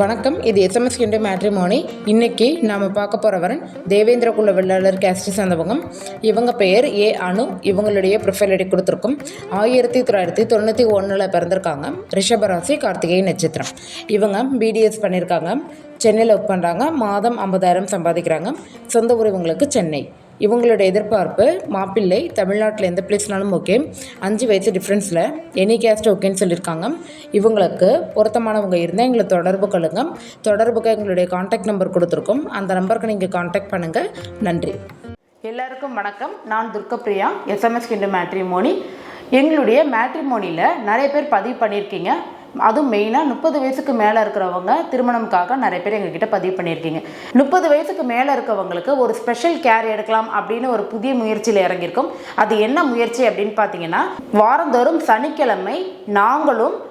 வணக்கம் இது SMS Kinte matrimony இன்னைக்கு நாம் பார்க்க போகிறவரன் தேவேந்திர குல வெள்ளாளர் கேஸ்டி சந்தவங்க இவங்க பெயர் ஏ அனு. இவங்களுடைய ப்ரொஃபைல் ஐடி கொடுத்துருக்கும். ஆயிரத்தி தொள்ளாயிரத்தி தொண்ணூற்றி ஒன்றில் பிறந்திருக்காங்க. ரிஷபராசி கார்த்திகை நட்சத்திரம். இவங்க பிடிஎஸ் பண்ணியிருக்காங்க சென்னையில் ஒர்க் பண்ணுறாங்க மாதம் ஐம்பதாயிரம் சம்பாதிக்கிறாங்க. சொந்த ஊர் இவங்களுக்கு சென்னை. இவங்களோட எதிர்பார்ப்பு மாப்பிள்ளை தமிழ்நாட்டில் எந்த பிளேஸ்னாலும் ஓகே அஞ்சு வயசு டிஃப்ரென்ஸில் எனி கேஸ்ட் ஓகேன்னு சொல்லியிருக்காங்க இவங்களுக்கு பொருத்தமானவங்க இருந்தால் எங்களை தொடர்பு கொள்ளுங்க. தொடர்புக்கு எங்களுடைய காண்டாக்ட் நம்பர் கொடுத்துருக்கோம். அந்த நம்பருக்கு நீங்கள் காண்டாக்ட் பண்ணுங்கள் நன்றி. எல்லாருக்கும் வணக்கம். நான் துர்கப்பிரியா எஸ்எம்எஸ் கிண்டு மேட்ரிமோனி எங்களுடைய மேட்ரிமோனியில் நிறைய பேர் பதிவு பண்ணியிருக்கீங்க. அதுவும் மெயினாக முப்பது வயசுக்கு மேலே இருக்கிறவங்க திருமணம்காக நிறைய பேர் எங்ககிட்ட பதிவு பண்ணியிருக்கீங்க. முப்பது வயசுக்கு மேலே இருக்கவங்களுக்கு ஒரு ஸ்பெஷல் கேர் எடுக்கலாம் அப்படின்னு ஒரு புதிய முயற்சியில் இறங்கியிருக்கோம். அது என்ன முயற்சி அப்படின்னு பார்த்தீங்கன்னா வாரந்தோறும் சனிக்கிழமை நாங்களும்